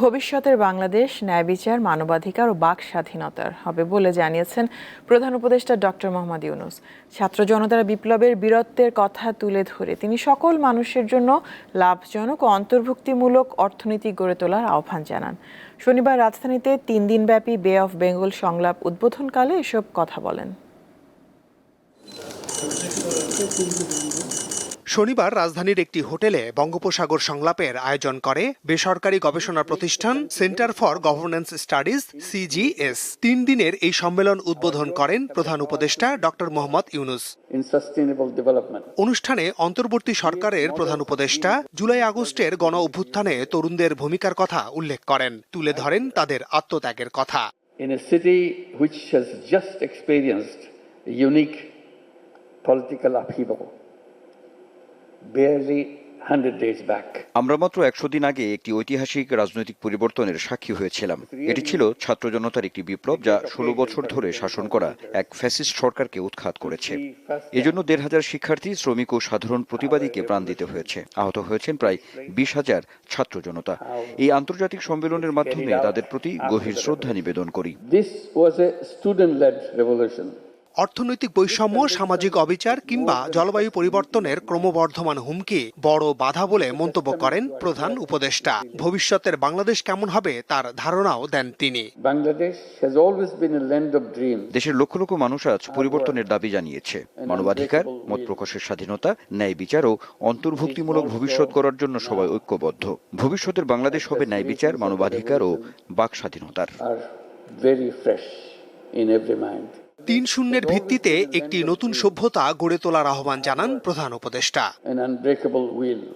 ভবিষ্যতের বাংলাদেশ, ন্যায় বিচার, মানবাধিকার ও বাক স্বাধীনতার হবে বলে জানিয়েছেন প্রধান উপদেষ্টা ডক্টর মোহাম্মদ ইউনুস। ছাত্র জনতার বিপ্লবের বীরত্বের কথা তুলে ধরে তিনি সকল মানুষের জন্য লাভজনক ও অন্তর্ভুক্তিমূলক অর্থনীতি গড়ে তোলার আহ্বান জানান। শনিবার রাজধানীতে তিন দিনব্যাপী বে অফ বেঙ্গল সংলাপ উদ্বোধনকালে এসব কথা বলেন। শনিবার রাজধানীর একটি হোটেলে বঙ্গোপসাগর সংলাপের আয়োজন করে বেসরকারি গবেষণা প্রতিষ্ঠান centre for governance studies CGS. তিন দিনের এই সম্মেলন উদ্বোধন করেন প্রধান উপদেষ্টা ডক্টর মোহাম্মদ ইউনুস. অনুষ্ঠানে অন্তর্বর্তী সরকারের প্রধান উপদেষ্টা জুলাই আগস্টের গণ অভ্যুত্থানে তরুণদের ভূমিকার কথা উল্লেখ করেন। তুলে ধরেন তাদের আত্মত্যাগের কথা। In a city which has just experienced a unique political upheaval, barely 100 days back. আমরা মাত্র একশো দিন আগে একটি ঐতিহাসিক রাজনৈতিক পরিবর্তনের সাক্ষী হয়েছিলাম। এটি ছিল ছাত্র জনতার একটি বিপ্লব যা ষোলো বছর ধরে শাসন করা এক ফ্যাসিস্ট সরকারকে উৎখাত করেছে। এজন্য দেড় হাজার শিক্ষার্থী শ্রমিক ও সাধারণ প্রতিবাদীকে প্রাণ দিতে হয়েছে। আহত হয়েছেন প্রায় বিশ হাজার ছাত্র জনতা। এই আন্তর্জাতিক সম্মেলনের মাধ্যমে তাদের প্রতি গভীর শ্রদ্ধা নিবেদন করি। অর্থনৈতিক বৈষম্য সামাজিক অবিচার কিংবা জলবায়ু পরিবর্তনের ক্রমবর্ধমান হুমকি বড় বাধা বলে মন্তব্য করেন প্রধান উপদেষ্টা। ভবিষ্যতের বাংলাদেশ কেমন হবে তার ধারণাও দেন তিনি. দেশের লক্ষ লক্ষ মানুষ আজ পরিবর্তনের দাবি জানিয়েছে। মানবাধিকার মত প্রকাশের স্বাধীনতা ন্যায় বিচার ও অন্তর্ভুক্তিমূলক ভবিষ্যৎ করার জন্য সবাই ঐক্যবদ্ধ। ভবিষ্যতের বাংলাদেশ হবে ন্যায় বিচার মানবাধিকার ও বাক স্বাধীনতার। Are very fresh in every mind. তিন শূন্যের ভিত্তিতে একটি নতুন সভ্যতা গড়ে তোলার আহ্বান জানান প্রধান উপদেষ্টা।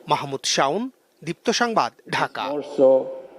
মাহমুদ শাউন দীপ্ত সংবাদ ঢাকা।